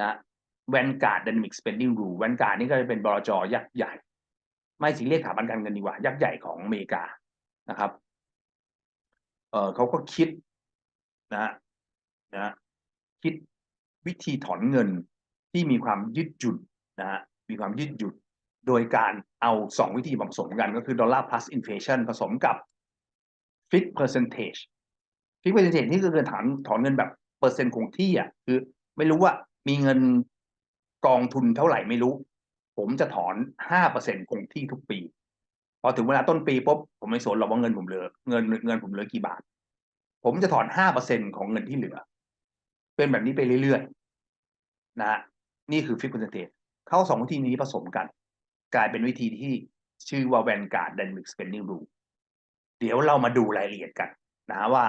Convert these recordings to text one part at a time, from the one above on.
นะแวนการ์ด Dynamic Spending Rule แวนการ์ดนี่ก็จะเป็นบลจยักษ์ใหญ่ ไม่สิเรียกสถาบันการเงินดีกว่า ยักษ์ใหญ่ของอเมริกานะครับเออเขาก็คิดนะนะคิดวิธีถอนเงินที่มีความยืดหยุ่นนะฮะมีความยืดหยุ่นโดยการเอาสองวิธีผสมกันก็คือดอลลาร์ plus inflation ผสมกับ fixed percentage fixed percentage นี่ก็คือถอนถอนเงินแบบเปอร์เซ็นต์คงที่อะคือไม่รู้ว่า มีเงินกองทุนเท่าไหร่ไม่รู้ ผมจะถอนห้าเปอร์เซ็นคงที่ทุกปี พอถึงเวลาต้นปีปุ๊บผมไม่สนหรอกว่าเงินผมเหลือ เงินเงินผมเหลือกี่บาท ผมจะถอนห้าเปอร์เซ็นของเงินที่เหลือ เป็นแบบนี้ไปเรื่อยๆนะฮะนี่คือ fixed percentage เข้าสองวิธีนี้ผสมกัน กลายเป็นวิธีที่ชื่อว่า Vanguard Dynamic Spending Rule เดี๋ยวเรามาดูรายละเอียดกันนะว่า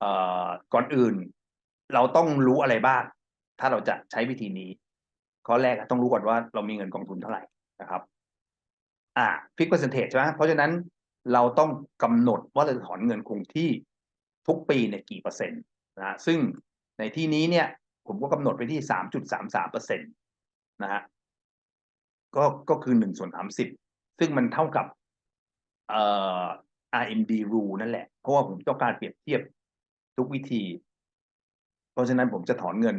เอ่อก่อนอื่นเราต้องรู้อะไรบ้าง ถ้าเราจะใช้วิธีนี้ข้อแรกต้องรู้ก่อนว่าเรามีเงินกองทุนเท่าไหร่นะครับ อ่า fixed percentage ใช่ไหมเพราะฉะนั้นเราต้องกำหนดว่าเราจะถอนเงินคงที่ทุกปีเนี่ยกี่เปอร์เซ็นต์นะซึ่งในที่นี้เนี่ย ผมก็กำหนดไปที่สามจุดสามสามเปอร์เซ็นต์นะฮะก็ก็คือหนึ่งส่วนสามสิบซึ่งมันเท่ากับเอ่อ RMD rule นั่นแหละ เพราะว่าผมต้องการเปรียบเทียบทุกวิธี เพราะฉะนั้นผมจะถอนเงิน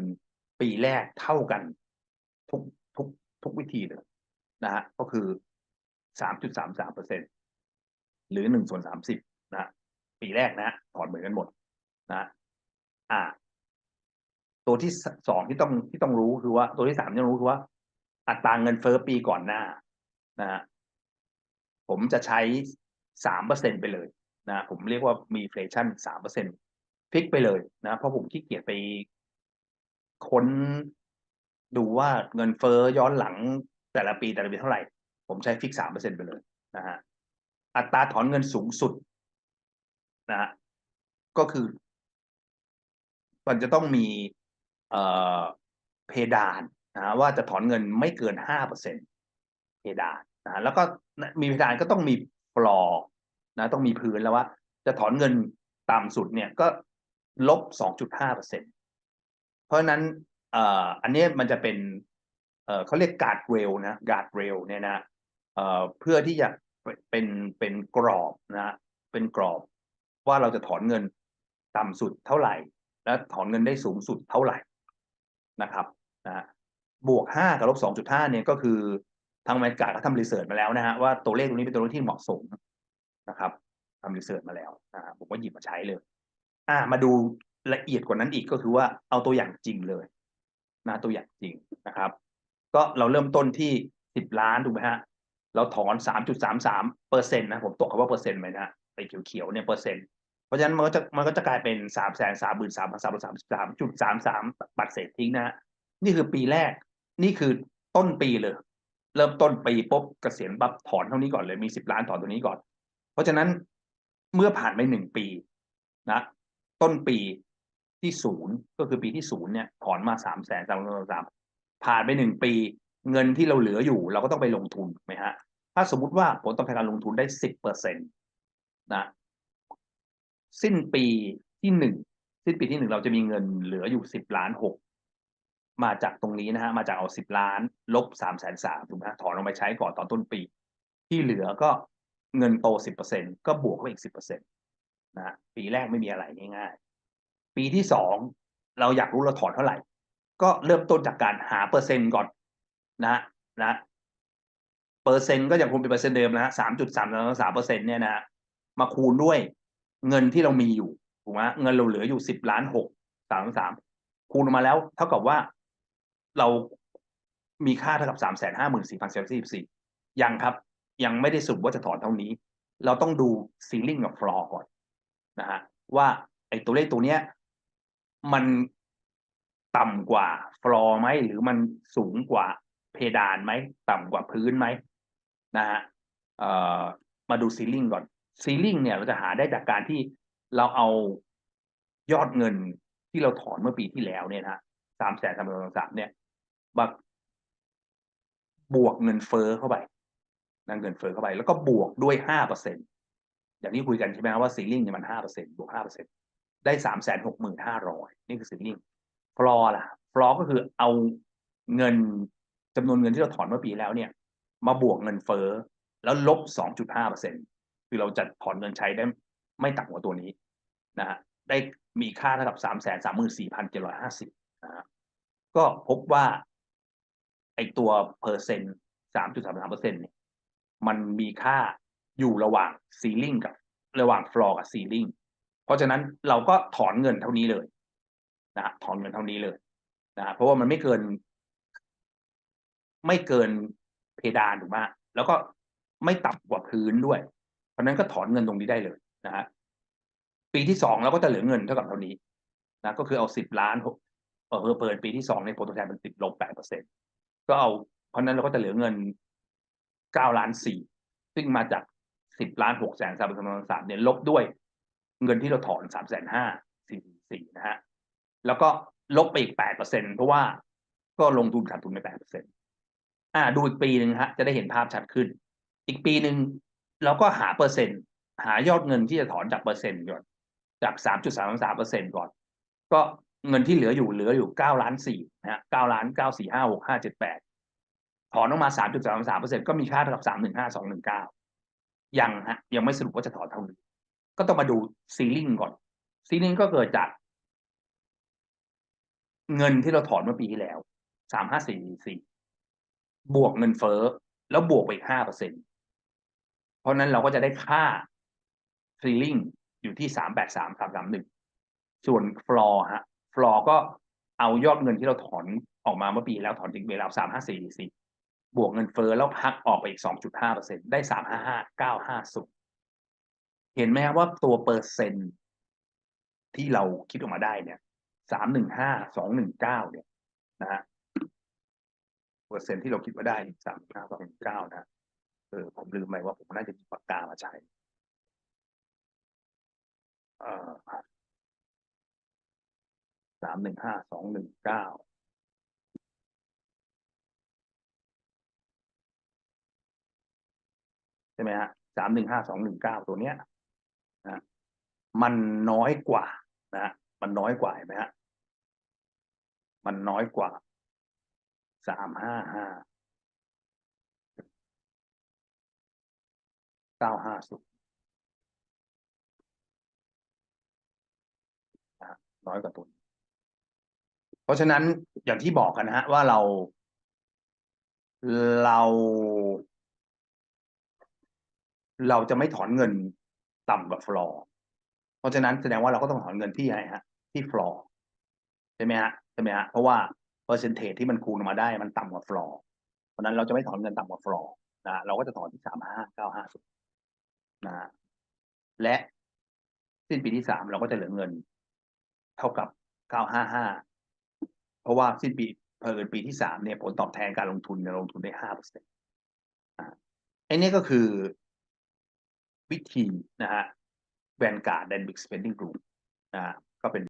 ปีแรกเท่ากันทุกทุกทุกวิธีเลยนะฮะก็คือสามจุดสามสามเปอร์เซ็นหรือหนึ่งส่วนสามสิบนะปีแรกนะฮะถอนเหมือนกันหมดนะอ่า ตัวที่สองที่ต้องที่ต้องรู้คือว่า ตัวที่สามที่ต้องรู้คือว่า อัตราเงินเฟ้อปีก่อนหน้านะฮะผมจะใช้สามเปอร์เซ็นไปเลยนะผมเรียกว่ามีเฟลชันสามเปอร์เซ็นฟิกไปเลยนะเพราะผมขี้เกียจไป ค้นดูว่าเงินเฟ้อย้อนหลังแต่ละปีแต่ละปีเท่าไหร่ ผมใช้ฟิกสามเปอร์เซ็นไปเลยนะฮะอัตราถอนเงินสูงสุดนะฮะก็คือ มันจะต้องมีเอ่อเพดานนะว่าจะถอนเงินไม่เกินห้าเปอร์เซ็นเพดานนะแล้วก็มีเพดานก็ต้องมีฟลอร์นะต้องมีพื้นแล้วว่า จะถอนเงินต่ำสุดเนี่ยก็ลบสองจุดห้าเปอร์เซ็นต เพราะนั้นอ่ออันนี้มันจะเป็นเอ่อเขาเรียกการ์ดเรลนะการ์ดเรลเนี่ยนะเอ่อเพื่อที่จะเป็นเป็นกรอบนะเป็นกรอบว่าเราจะถอนเงินต่ำสุดเท่าไหร่ และถอนเงินได้สูงสุดเท่าไหร่นะครับนะบวกห้ากับลบสองจุดห้าเนี่ยก็คือทางแมนการ์ดเขาทำรีเสิร์ชมาแล้วนะฮะว่าตัวเลขตรงนี้เป็นตัวเลขที่เหมาะสมนะครับทำรีเสิร์ชมาแล้วนะผมก็หยิบมาใช้เลย อ่ามาดู ละเอียดกว่านั้นอีกก็คือว่าเอาตัวอย่างจริงเลยนะตัวอย่างจริงนะครับ ก็เราเริ่มต้นที่สิบล้านถูกไหมฮะเราถอนสามจุดสามสามเปอร์เซ็นต์นะผมตกคำว่าเปอร์เซ็นต์ไหมนะไอ้เขียวๆเนี่ยเปอร์เซ็นต์เพราะฉะนั้นมันก็จะมันก็จะกลายเป็นสามแสนสามหมื่นสามพันสามร้อยสามสิบสามจุดสามสามบัตรเศษทิ้งนะฮะนี่คือปีแรก นี่คือต้นปีเลย เริ่มต้นปีปุ๊บเกษียณปั๊บถอนเท่านี้ก่อนเลยมีสิบล้านถอนตัวนี้ก่อน เพราะฉะนั้นเมื่อผ่านไปหนึ่งปีนะ ต้นปี ที่ศูนย์ก็คือปีที่ศูนย์เนี่ยถอนมาสามแสนสามสามผ่านไปหนึ่งปี เงินที่เราเหลืออยู่ เราก็ต้องไปลงทุนไหมฮะ ถ้าสมมติว่าผลตอบแทนการลงทุนได้สิบเปอร์เซ็นตนะสิ้นปีที่หนึ่งสิ้นปีที่หนึ่งเราจะมีเงินเหลืออยู่สิบล้านหกมาจากตรงนี้นะฮะมาจากเอาสิบล้าน ลบสามแสนสามถูกไหมถอนลงไปใช้ก่อนตอนต้นปี ที่เหลือก็เงินโตสิบเปอร์เซ็นก็บวกไปอีกสิบเปอร์เซ็นตนะปีแรกไม่มีอะไรง่ายๆ ปีที่สองเราอยากรู้เราถอนเท่าไหร่ ก็เริ่มต้นจากการหาเปอร์เซ็นต์ก่อนนะนะเปอร์เซ็นต์ก็ยังคงเป็นเปอร์เซ็นต์เดิมนะฮะสามจุดสามสามเปอร์เซ็นต์เนี่ยนะมาคูณด้วยเงินที่เรามีอยู่ถูกไหมเงินเราเหลืออยู่สิบล้านหกสามสามคูณออกมาแล้ว เท่ากับว่าเรามีค่าเท่ากับสามแสนห้าหมื่นสี่พันสี่สิบสี่ยังครับ ยังไม่ได้สรุปว่าจะถอนเท่านี้ เราต้องดูซีลิ่งกับฟลอร์ก่อนนะฮะว่าไอ้ตัวเลขตัวเนี้ย มันต่ำกว่าฟลอร์ไหมหรือมันสูงกว่าเพดานไหมต่ำกว่าพื้นไหมนะฮะมาดูซีลิ่งก่อนซีลิ่งเนี่ยเราจะหาได้จากการที่เราเอายอดเงินที่เราถอนเมื่อปีที่แล้วเนี่ยนะสามแสนสามพันสามเนี่ยมาบวกเงินเฟ้อเข้าไปนั่นเงินเฟ้อเข้าไป แล้วก็บวกด้วยห้าเปอร์เซ็นอย่างที่คุยกันใช่ไหมว่าซีลิ่งเนี่ยมันห้าเปอร์เซ็นบวกห้าเปอร์เซ็น ได้สามแสนหกหมื่นห้าร้อยนี่คือซีลิ่งฟลอร์ล่ะฟลอร์ก็คือเอาเงินจำนวนเงินที่เราถอนเมื่อปีแล้วเนี่ย มาบวกเงินเฟ้อแล้วลบ2.5เปอร์เซ็นคือเราจะถอนเงินใช้ได้ไม่ต่ำกว่าตัวนี้นะฮะได้มีค่าเท่ากับ3 3 4 7 5 0นะฮะก็พบว่า ไอตัวเปอร์เซ็นต์3.33เปอร์เซ็นต์เนี่ยมันมีค่าอยู่ระหว่างซีลิงกับระหว่างฟลอร์กับซีลิง เพราะฉะนั้นเราก็ถอนเงินเท่านี้เลยนะฮะถอนเงินเท่านี้เลยนะฮะเพราะว่ามันไม่เกิน ไม่เกินเพดานถูกไหมแล้วก็ไม่ต่ำกว่าพื้นด้วย เพราะฉะนั้นก็ถอนเงินตรงนี้ได้เลยนะฮะปีที่สองเราก็จะเหลือเงินเท่ากับเท่านี้นะก็คือเอาสิบล้านเออเปิดปีที่สองในผลตอบแทนมันติดลบแปดเปอร์เซ็นก็เอา เพราะนั้นเราก็จะเหลือเงินเก้าล้านสี่ซึ่งมาจากสิบล้านหกแสนสามพันสามเนี่ยลบด้วย เงินที่เราถอนสามแสนห้าสี่สี่นะฮะแล้วก็ลบไปอีกแปดเปอร์เซ็นเพราะว่าก็ลงทุนขาดทุนไปแปดเปอร์เซ็นอ่าดูอีกปีหนึ่งฮะจะได้เห็นภาพชัดขึ้น อีกปีหนึ่งเราก็หาเปอร์เซ็นต์หายอดเงินที่จะถอนจากเปอร์เซ็นต์ก่อนจากสามจุดสามสามเปอร์เซ็นต์ก่อน ก็เงินที่เหลืออยู่เหลืออยู่เก้าล้านสี่นะฮะเก้าล้านเก้าสี่ห้าหกห้าเจ็ดแปดถอนออกมาสามจุดสามสามเปอร์เซ็นต์ก็มีค่าเท่ากับสามหนึ่งห้าสองหนึ่งเก้ายังฮะยังไม่สรุปว่าจะถอนเท่านี้ ก็ต้องมาดูซีลิงก่อนซีลิงก็เกิดจาก เงินที่เราถอนเมื่อปีที่แล้วสามห้าสี่สี่บวกเงินเฟ้อแล้วบวกไปอีกห้าเปอร์เซ็นเพราะนั้นเราก็จะได้ค่าซีลิงอยู่ที่สามแปดสามสามสามหนึ่งส่วนฟลอร์ฮะฟลอร์ก็เอายอดเงินที่เราถอนออกมาเมื่อปีแล้วถอนทิ้งไปแล้วสามห้าสี่สี่บวกเงินเฟ้อแล้วหักออกไปอีกสองจุดห้าเปอร์เซ็นได้สามห้าห้าเก้าห้าศูนย์ เห็นไหมครับว่าตัวเปอร์เซ็นต์ที่เราคิดออกมาได้เนี่ยสามหนึ่งห้าสองหนึ่งเก้าเนี่ยนะฮะเปอร์เซ็นต์ที่เราคิดว่าได้สามห้าสองหนึ่งเก้านะเออผมลืมไปว่าผมน่าจะมีปากกามาใช้เออสามหนึ่งห้าสองหนึ่งเก้าใช่ไหมฮะสามหนึ่งห้าสองหนึ่งเก้าตัวเนี้ย นะมันน้อยกว่านะฮะมันน้อยกว่าเห็นไหมฮะมันน้อยกว่าสามห้าห้าเก้าห้าศูนย์น้อยกว่าตัวเพราะฉะนั้นอย่างที่บอกกันนะฮะว่าเรา เรา เราจะไม่ถอนเงิน ต่ำกว่าฟลอร์เพราะฉะนั้นแสดงว่าเราก็ต้องถอนเงินที่อะไหนฮะ ที่ฟลอร์ใช่ไหมฮะใช่ไหมฮะเพราะว่าเปอร์เซนเทจที่มันคูณออกมาได้มันต่ำกว่าฟลอร์เพราะนั้นเราจะไม่ถอนเงินต่ำกว่าฟลอร์นะเราก็จะถอนที่สามห้าเก้าห้าสุดนะและสิ้นปีที่สามเราก็จะเหลือเงิน เท่ากับเก้าห้าห้าเพราะว่าสิ้นปีเพิ่ปีที่สามเนี่ยผลตอบแทนการลงทุนเนี่ยลงทุนได้ห้าเปอร์เซ็นต์ไอ้นี่ก็คือ วิธีนะฮะแวนการ์ด Dynamic Spending Group นะฮะก็เป็น